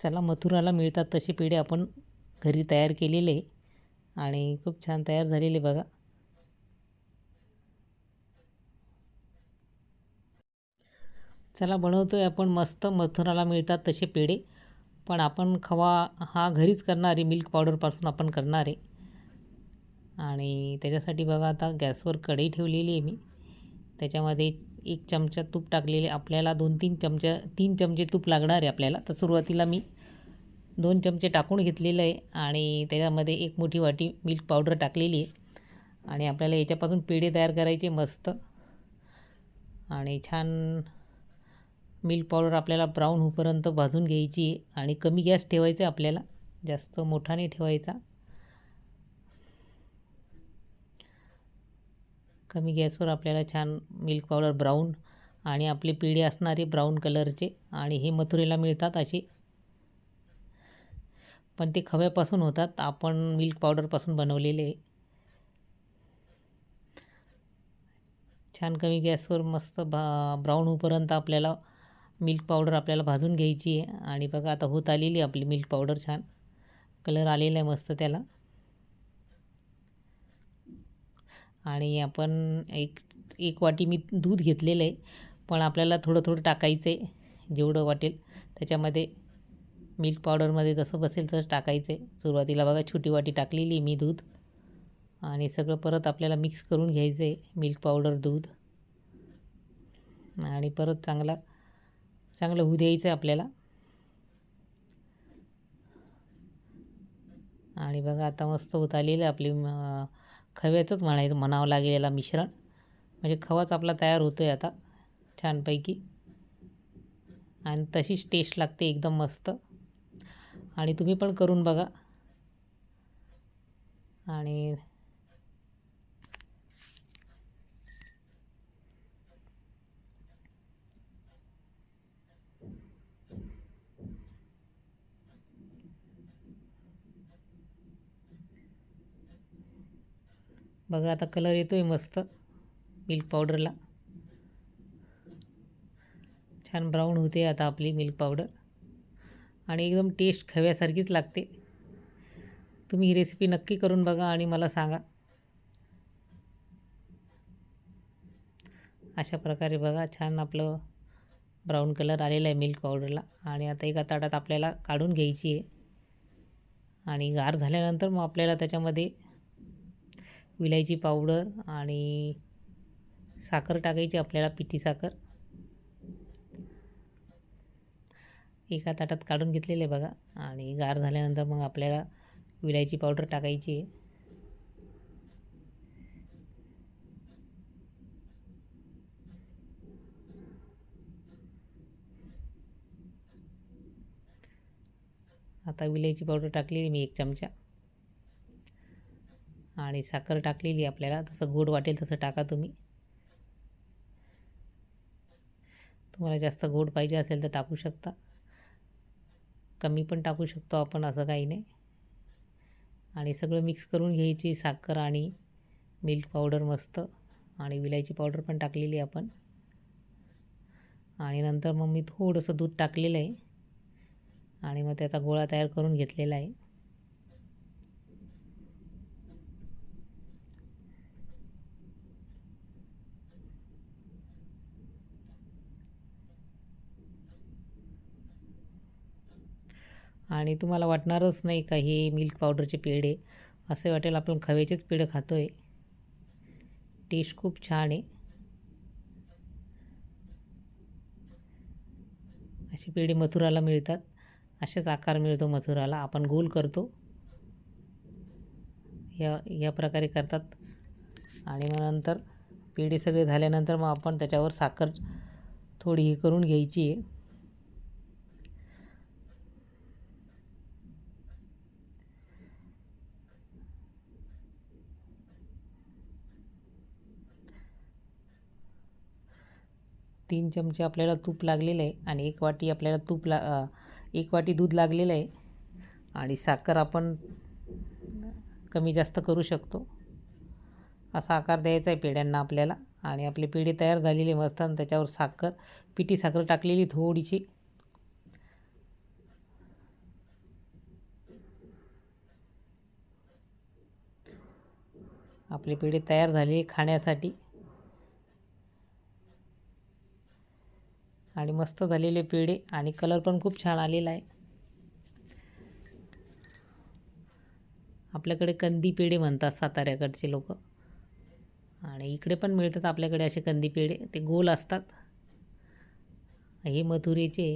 चला मथुराला मिळतात तसे पेढे आपण घरी तयार केलेले आणि खूप छान तयार झालेले बघा. चला बनवतो आहे आपण मस्त. मथुराला मिळतात तसे पेढे. पण आपण खवा हा घरीच करणार आहे. मिल्क पावडरपासून आपण करणार आहे. आणि त्याच्यासाठी बघा आता गॅसवर कढई ठेवलेली आहे मी. त्याच्यामध्ये एक चमचा तूप टाकलेले आपल्याला दोन तीन चमचा तीन चमचे तूप लागणार आहे आपल्याला. तर सुरुवातीला मी दोन चमचे टाकून घेतलेलं आहे आणि त्याच्यामध्ये एक मोठी वाटी मिल्क पावडर टाकलेली आहे. आणि आपल्याला याच्यापासून पेढे तयार करायचे मस्त. आणि छान मिल्क पावडर आपल्याला ब्राऊन होईपर्यंत भाजून घ्यायची आहे. आणि कमी गॅस ठेवायचा आहे आपल्याला. जास्त मोठा नाही ठेवायचा. कमी गॅसवर आपल्याला छान मिल्क पावडर ब्राऊन आणि आपले पेढे असणारे ब्राऊन कलरचे आणि हे मथुरेला मिळतात असे. पण ते खव्यापासून होतात. आपण मिल्क पावडरपासून बनवलेले आहे. छान कमी गॅसवर मस्त भा ब्राऊन होईपर्यंत आपल्याला मिल्क पावडर आपल्याला भाजून घ्यायची आहे. आणि बघा आता होत आलेली आपली मिल्क पावडर छान. कलर आलेला आहे मस्त त्याला. आणि आपण एक एक वाटी मी दूध घेतलेलं आहे पण आपल्याला थोडं थोडं टाकायचं आहे जेवढं वाटेल. त्याच्यामध्ये मिल्क पावडरमध्ये जसं बसेल तसं टाकायचं आहे सुरुवातीला बघा छोटी वाटी टाकलेली मी दूध. आणि सगळं परत आपल्याला मिक्स करून घ्यायचं आहे मिल्क पावडर दूध. आणि परत चांगला चांगलं होऊ द्यायचं आहे आपल्याला. आणि बघा आता मस्त होत आलेलं आपली खव्याचंच म्हणायचं म्हणावं लागेल याला मिश्रण. म्हणजे खवाच आपला तयार होतो आहे आता छानपैकी. आणि तशीच टेस्ट लागते एकदम मस्त. आणि तुम्ही पण करून बघा. आणि बघा आता कलर येतो आहे मस्त मिल्क पावडरला छान ब्राऊन होते आता आपली मिल्क पावडर आणि एकदम टेस्ट खव्यासारखीच लागते. तुम्ही ही रेसिपी नक्की करून बघा आणि मला सांगा. अशा प्रकारे बघा छान आपलं ब्राऊन कलर आलेला आहे मिल्क पावडरला आणि आता एका ताटात आपल्याला काढून घ्यायची आहे. आणि गार झाल्यानंतर मग आपल्याला त्याच्यामध्ये विलायची पावडर आणि साखर टाकायची आपल्याला पिठी साखर. एका ताटात काढून घेतलेले बघा. आणि गार झाल्यानंतर मग आपल्याला विलायची पावडर टाकायची आहे. आता विलायची पावडर टाकलेली मी एक चमचा. आणि साखर टाकलेली आपल्याला. तसं गोड वाटेल तसं टाका तुम्ही. तुम्हाला जास्त गोड पाहिजे असेल तर टाकू शकता. कमी पण टाकू शकतो आपण असं काही नाही. आणि सगळं मिक्स करून घ्यायची साखर आणि मिल्क पावडर मस्त. आणि विलायची पावडर पण टाकलेली आपण. आणि नंतर मग मी थोडंसं दूध टाकलेलं आहे. आणि मग त्याचा गोळा तयार करून घेतलेला आहे. आणि तुम्हाला वाटणारच नाही का हे मिल्क पावडरचे पेढे? असे वाटेल आपण खव्याचेच पेढे खातो आहे टेस्ट खूप छान आहे. असे पेढे मथुराला मिळतात. असेच आकार मिळतो मथुराला. आपण गोल करतो. या या प्रकारे करतात. आणि मग नंतर पेढे सगळे झाल्यानंतर मग आपण त्याच्यावर साखर थोडी ही करून घ्यायची आहे. तीन चमचे आपल्याला तूप लागलेलं आहे आणि एक वाटी आपल्याला तूप ला एक वाटी दूध लागलेलं आहे. आणि साखर आपण कमी जास्त करू शकतो. असा आकार द्यायचा आहे पेढ्यांना आपल्याला. आणि आपले पेढे तयार झालेले मस्त आणि त्याच्यावर साखर पिठी साखर टाकलेली थोडीशी. आपले पेढे तयार झाले खाण्यासाठी. मस्त झालेले पेढे आणि कलर पण खूप छान आलेला आहे. आपल्याकडे कंदी पेढे म्हणतात साताऱ्याकडचे लोक. आणि इकडे पण मिळतात आपल्याकडे असे कंदी पेढे. ते गोल असतात. हे मथुरेचे